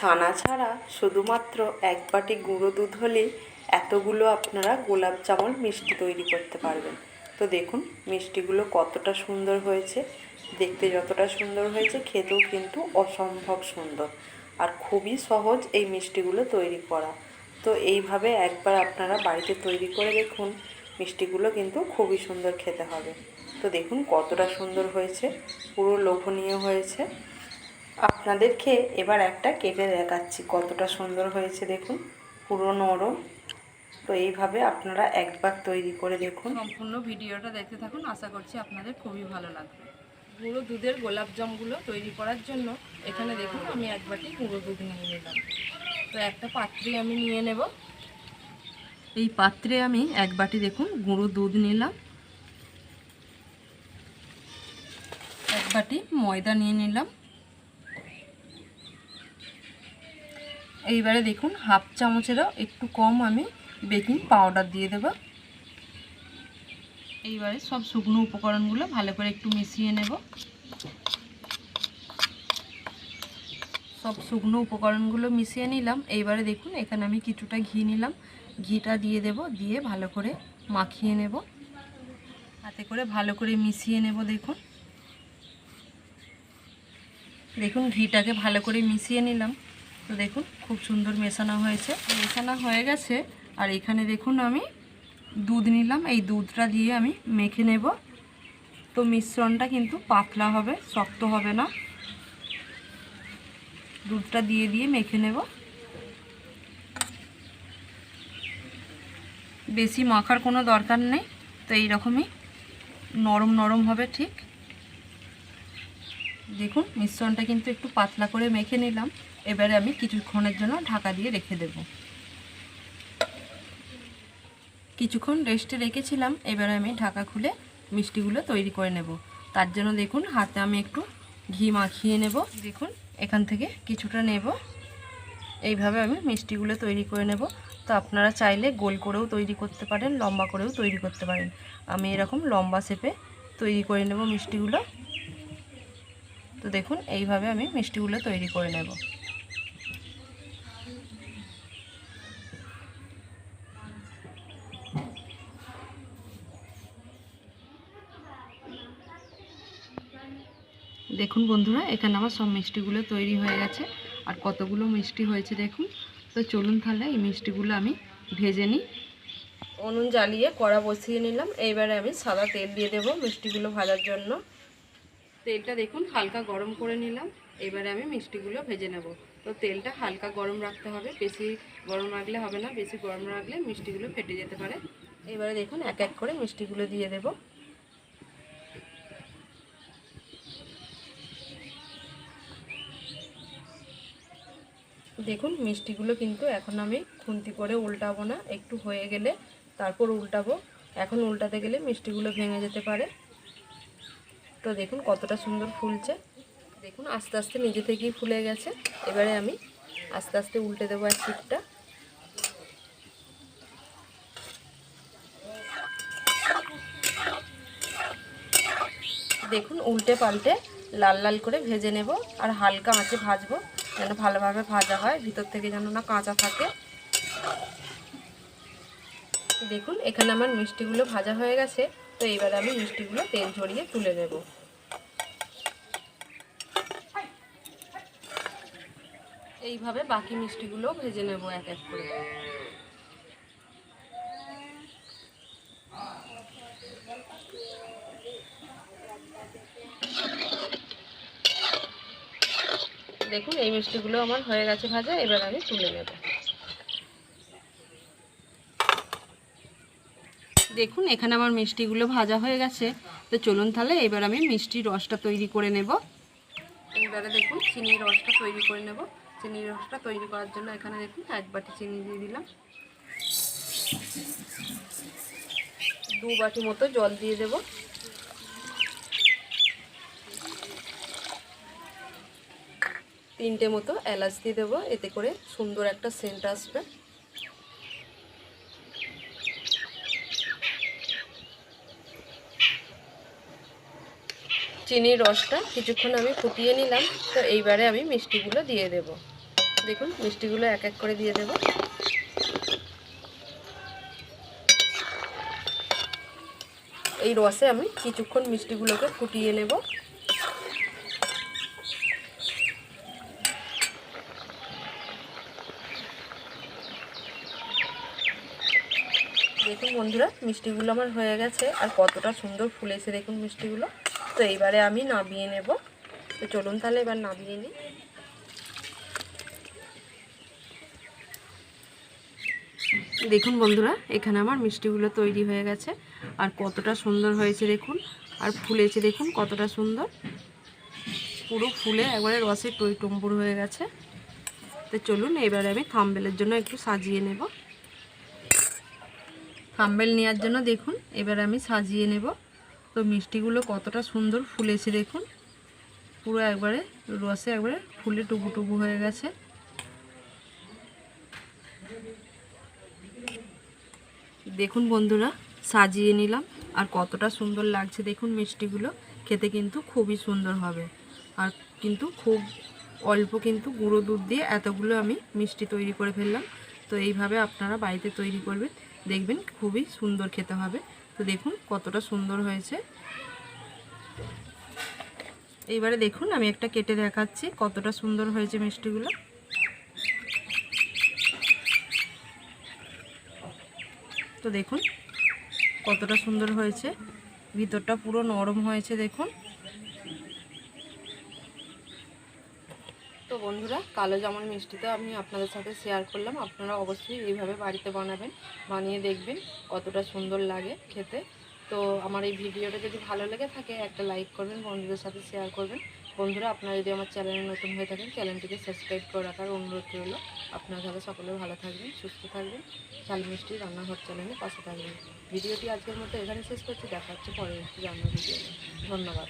ছানা ছাড়া শুধুমাত্র এক বাটি গুঁড়ো দুধ হলেই এতগুলো আপনারা গোলাপ জামুন মিষ্টি তৈরি করতে পারবেন। তো দেখুন, মিষ্টিগুলো কতটা সুন্দর হয়েছে। দেখতে যতটা সুন্দর হয়েছে, খেতেও কিন্তু অসম্ভব সুন্দর। আর খুবই সহজ এই মিষ্টিগুলো তৈরি করা। তো এইভাবে একবার আপনারা বাড়িতে তৈরি করে দেখুন, মিষ্টিগুলো কিন্তু খুবই সুন্দর খেতে হবে। তো দেখুন কতটা সুন্দর হয়েছে, পুরো লোভনীয় হয়েছে। আপনাদেরকে এবার একটা কেটে দেখাচ্ছি, কতটা সুন্দর হয়েছে দেখুন পুরো নরম তো এইভাবে আপনারা একবার তৈরি করে দেখুন। সম্পূর্ণ ভিডিওটা দেখতে থাকুন, আশা করছি আপনাদের খুবই ভালো লাগবে। গুঁড়ো দুধের গোলাপ জামগুলো তৈরি করার জন্য এখানে দেখুন, আমি এক বাটি গুঁড়ো দুধ নিয়ে নিলাম। তো একটা পাত্রে আমি নিয়ে নেব। এই পাত্রে আমি এক বাটি দেখুন, গুঁড়ো দুধ নিলাম। এক বাটি ময়দা নিয়ে নিলাম। এইবারে দেখুন হাফ চামচেরও একটু কম আমি বেকিং পাউডার দিয়ে দেব। এইবারে সব শুকনো উপকরণগুলো ভালো করে একটু মিশিয়ে নেব। সব শুকনো উপকরণগুলো মিশিয়ে নিলাম। এইবারে দেখুন এখানে আমি কিছুটা ঘি নিলাম। ঘিটা দিয়ে দেব, দিয়ে ভালো করে মাখিয়ে নেব। হাতে করে ভালো করে মিশিয়ে নেব দেখুন। দেখুন ঘিটাকে ভালো করে মিশিয়ে নিলাম। তো দেখুন, খুব সুন্দর মেশানো হয়েছে। মেশানো হয়ে গেছে, আর এখানে দেখুন আমি দুধ নিলাম। এই দুধটা দিয়ে আমি মেখে নেব। তো মিশ্রণটা কিন্তু পাতলা হবে, শক্ত হবে না। দুধটা দিয়ে দিয়ে মেখে নেব। বেশি মাখার কোনো দরকার নেই। তো এইরকমই নরম নরম হবে ঠিক। দেখুন, মিশ্রণটা কিন্তু একটু পাতলা করে মেখে নিলাম। এবারে আমি কিছুক্ষণের জন্য ঢাকা দিয়ে রেখে দেব। কিছুক্ষণ রেস্টে রেখেছিলাম, এবারে আমি ঢাকা খুলে মিষ্টিগুলো তৈরি করে নেব। তার জন্য দেখুন, হাতে আমি একটু ঘি মাখিয়ে নেব। দেখুন, এখান থেকে কিছুটা নেব। এইভাবে আমি মিষ্টিগুলো তৈরি করে নেব। তো আপনারা চাইলে গোল করেও তৈরি করতে পারেন, লম্বা করেও তৈরি করতে পারেন। আমি এরকম লম্বা শেপে তৈরি করে নেব মিষ্টিগুলো। তো দেখুন, এইভাবে আমি মিষ্টিগুলো তৈরি করে নেব। দেখুন বন্ধুরা, এখানে আমার সব মিষ্টিগুলো তৈরি হয়ে গেছে। আর কতগুলো মিষ্টি হয়েছে দেখুন। তো চলুন তাহলে এই মিষ্টিগুলো আমি ভেজে নিই। উনুন জ্বালিয়ে কড়া বসিয়ে নিলাম। এইবারে আমি সাদা তেল দিয়ে দেবো মিষ্টিগুলো ভাজার জন্য। তেলটা দেখুন হালকা গরম করে নিলাম। এবারে আমি মিষ্টিগুলো ভেজে নেব। তো তেলটা হালকা গরম রাখতে হবে। বেশি গরম রাখলে হবে না, বেশি গরম রাখলে মিষ্টিগুলো ফেটে যেতে পারে। এবারে দেখুন এক এক করে মিষ্টিগুলো দিয়ে দেব। দেখুন, মিষ্টিগুলো কিন্তু এখন আমি খুন্তি করে উল্টাবো না, একটু হয়ে গেলে তারপর উল্টাবো। এখন উল্টাতে গেলে মিষ্টিগুলো ভেঙে যেতে পারে। তো দেখুন কতটা সুন্দর ফুলছে। দেখুন, আস্তে আস্তে নিজে থেকেই ফুলে গেছে। এবারে আমি আস্তে আস্তে উল্টে দেবো এক পিঠটা দেখুন, উল্টে পাল্টে লাল লাল করে ভেজে নেব আর হালকা আঁচে ভাজবো। যেন ভালোভাবে ভাজা হয়, ভিতর থেকে যেন না কাঁচা থাকে। দেখুন, এখানে আমার মিষ্টিগুলো ভাজা হয়ে গেছে। তো এইবার আমি মিষ্টিগুলো তেল ঝরিয়ে তুলে নেব। এইভাবে বাকি মিষ্টিগুলো ভেজে নেব এক এক করে। দেখুন, এই মিষ্টিগুলো আমার হয়ে গেছে ভাজা, এবার আমি তুলে নেব। দেখুন, এখানে আমার মিষ্টিগুলো ভাজা হয়ে গেছে। তো চলুন তাহলে, এবার আমি মিষ্টির রসটা তৈরি করে নেব। এইবারে দেখুন, চিনির রসটা তৈরি করে নেব। চিনির রসটা তৈরি করার জন্য এখানে দেখুন, এক বাটি চিনি দিয়ে দিলাম। দু বাটি মতো জল দিয়ে দেব। তিনটে মতো এলাচ দিয়ে দেবো, এতে করে সুন্দর একটা সেন্ট আসবে। চিনির রসটা কিছুক্ষণ আমি ফুটিয়ে নিলাম, তো এইবারে আমি মিষ্টিগুলো দিয়ে দেব। দেখুন, মিষ্টিগুলো এক এক করে দিয়ে দেব। এই রসে আমি কিছুক্ষণ মিষ্টিগুলোকে ফুটিয়ে নেব। দেখুন বন্ধুরা, মিষ্টিগুলো আমার হয়ে গেছে। আর কতটা সুন্দর ফুলেছে দেখুন মিষ্টিগুলো। তো এইবারে আমি নামিয়ে নেব। তো চলুন তাহলে এবার নামিয়ে নিই। দেখুন বন্ধুরা, এখানে আমার মিষ্টিগুলো তৈরি হয়ে গেছে। আর কতটা সুন্দর হয়েছে দেখুন। আর ফুলেছে দেখুন কতটা সুন্দর। পুরো ফুলে একবারে রসে টই টম্বুর হয়ে গেছে। তো চলুন, এবারে আমি থাম্বেলের জন্য একটু সাজিয়ে নেব। থাম্বেল নেওয়ার জন্য দেখুন, এবার আমি সাজিয়ে নেব। তো মিষ্টিগুলো কতটা সুন্দর ফুলেছে দেখুন। পুরো একবারে, রসে একবারে ফুলে টুকু টুকু হয়ে গেছে। দেখুন বন্ধুরা, সাজিয়ে নিলাম। আর কতটা সুন্দর লাগছে দেখুন মিষ্টিগুলো। খেতে কিন্তু খুবই সুন্দর হবে। আর কিন্তু খুব অল্প কিন্তু গুঁড়ো দুধ দিয়ে এতগুলো আমি মিষ্টি তৈরি করে ফেললাম। তো এইভাবে আপনারা বাড়িতে তৈরি করবেন। দেখবেন খুবই সুন্দর খেতে হবে। তো দেখুন কতটা সুন্দর হয়েছে। এইবারে দেখুন আমি একটা কেটে দেখাচ্ছি কতটা সুন্দর হয়েছে মিষ্টিগুলো। তো দেখুন কতটা সুন্দর হয়েছে। ভিতরটা পুরো নরম হয়েছে দেখুন। বন্ধুরা, কালো জামুন মিষ্টিটা আমি আপনাদের সাথে শেয়ার করলাম। আপনারা অবশ্যই এইভাবে বাড়িতে বানাবেন, বানিয়ে দেখবেন কতটা সুন্দর লাগে খেতে। তো আমার এই ভিডিওটা যদি ভালো লেগে থাকে, একটা লাইক করবেন, বন্ধুদের সাথে শেয়ার করবেন। বন্ধুরা, আপনারা যদি আমার চ্যানেলে নতুন হয়ে থাকেন চ্যানেলটিকে সাবস্ক্রাইব করে রাখার অনুরোধ রইল। আপনারা তাহলে সকলে ভালো থাকবেন, সুস্থ থাকবেন, চাল মিষ্টি রান্নাঘর চ্যানেলে পাশে থাকবেন। ভিডিওটি আজকের মতো এখানে শেষ করছি, দেখা হচ্ছে পরে ভিডিও ধন্যবাদ।